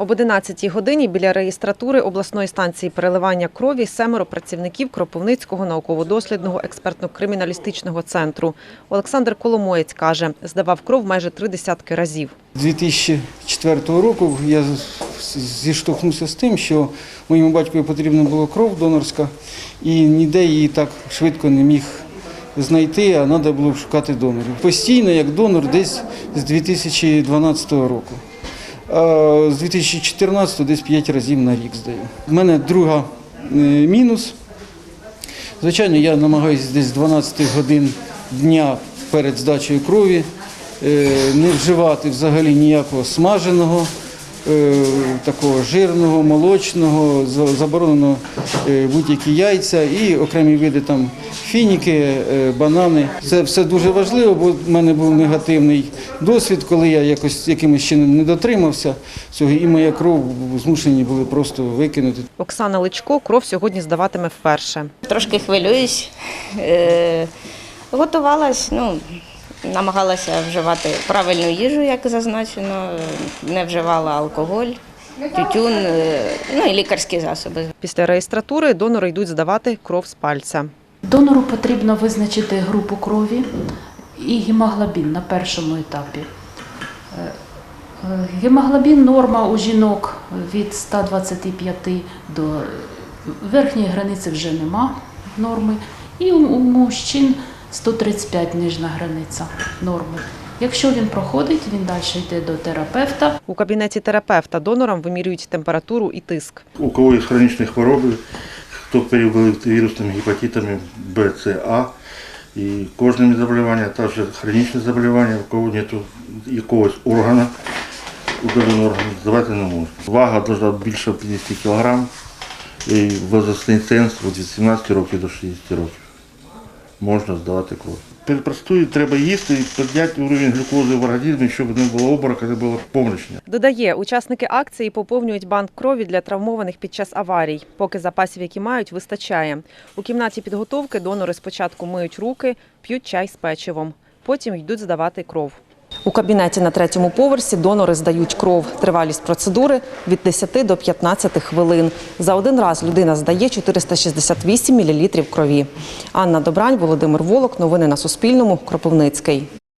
Об 11-й годині біля реєстратури обласної станції переливання крові семеро працівників Кропивницького науково-дослідного експертно-криміналістичного центру. Олександр Коломоєць каже, здавав кров майже три десятки разів. 2004 року я зіштовхнувся з тим, що моєму батькові потрібна була кров донорська, і ніде її так швидко не міг знайти, а треба було шукати донорів. Постійно як донор десь з 2012 року. А з 2014 десь 5 разів на рік здаю. У мене друга е, мінус. Звичайно, я намагаюся десь з 12 годин дня перед здачею крові е, не вживати взагалі ніякого смаженого, е, такого жирного, молочного, заборонено е, будь-які яйця і окремі види там фініки, е, банани. Це все дуже важливо, бо в мене був негативний досвід, коли я якось якимось чином не дотримався цього, і моя кров змушені були просто викинути. Оксана Личко кров сьогодні здаватиме вперше. Трошки хвилююсь. Е, готувалась, ну, намагалася вживати правильну їжу, як зазначено, не вживала алкоголь, тютюн, е, ну і лікарські засоби. Після реєстратури донори йдуть здавати кров з пальця. Донору потрібно визначити групу крові і гемоглобін на першому етапі. Е, е, Гемоглобін норма у жінок від 125 до верхньої границі вже нема норми. І у у мужчин 135 нижня границя норми. Якщо він проходить, він далі йде до терапевта. У кабінеті терапевта донорам вимірюють температуру і тиск. У кого есть хроничные хвороби, хто переболів вірусними гепатитами Б, С, А і кожними заболіваннями, а також хронічні заболівання, у кого нету якогось органу, удаленого органу, здавати не можна. Вага должна бути більше 50 кг і возрастний ценз від 18 років до 60 років. Можна здавати кров. Перед простою треба їсти і підняти уровень глюкози в організмі, щоб не було обморока, не було помрачення. Додає, учасники акції поповнюють банк крові для травмованих під час аварій, поки запасів, які мають, вистачає. У кімнаті підготовки донори спочатку миють руки, п'ють чай з печивом. Потім йдуть здавати кров. У кабінеті на третьому поверсі донори здають кров. Тривалість процедури від 10 до 15 хвилин. За один раз людина здає 468 мл крові. Анна Добрань, Володимир Волок. Новини на Суспільному. Кропивницький.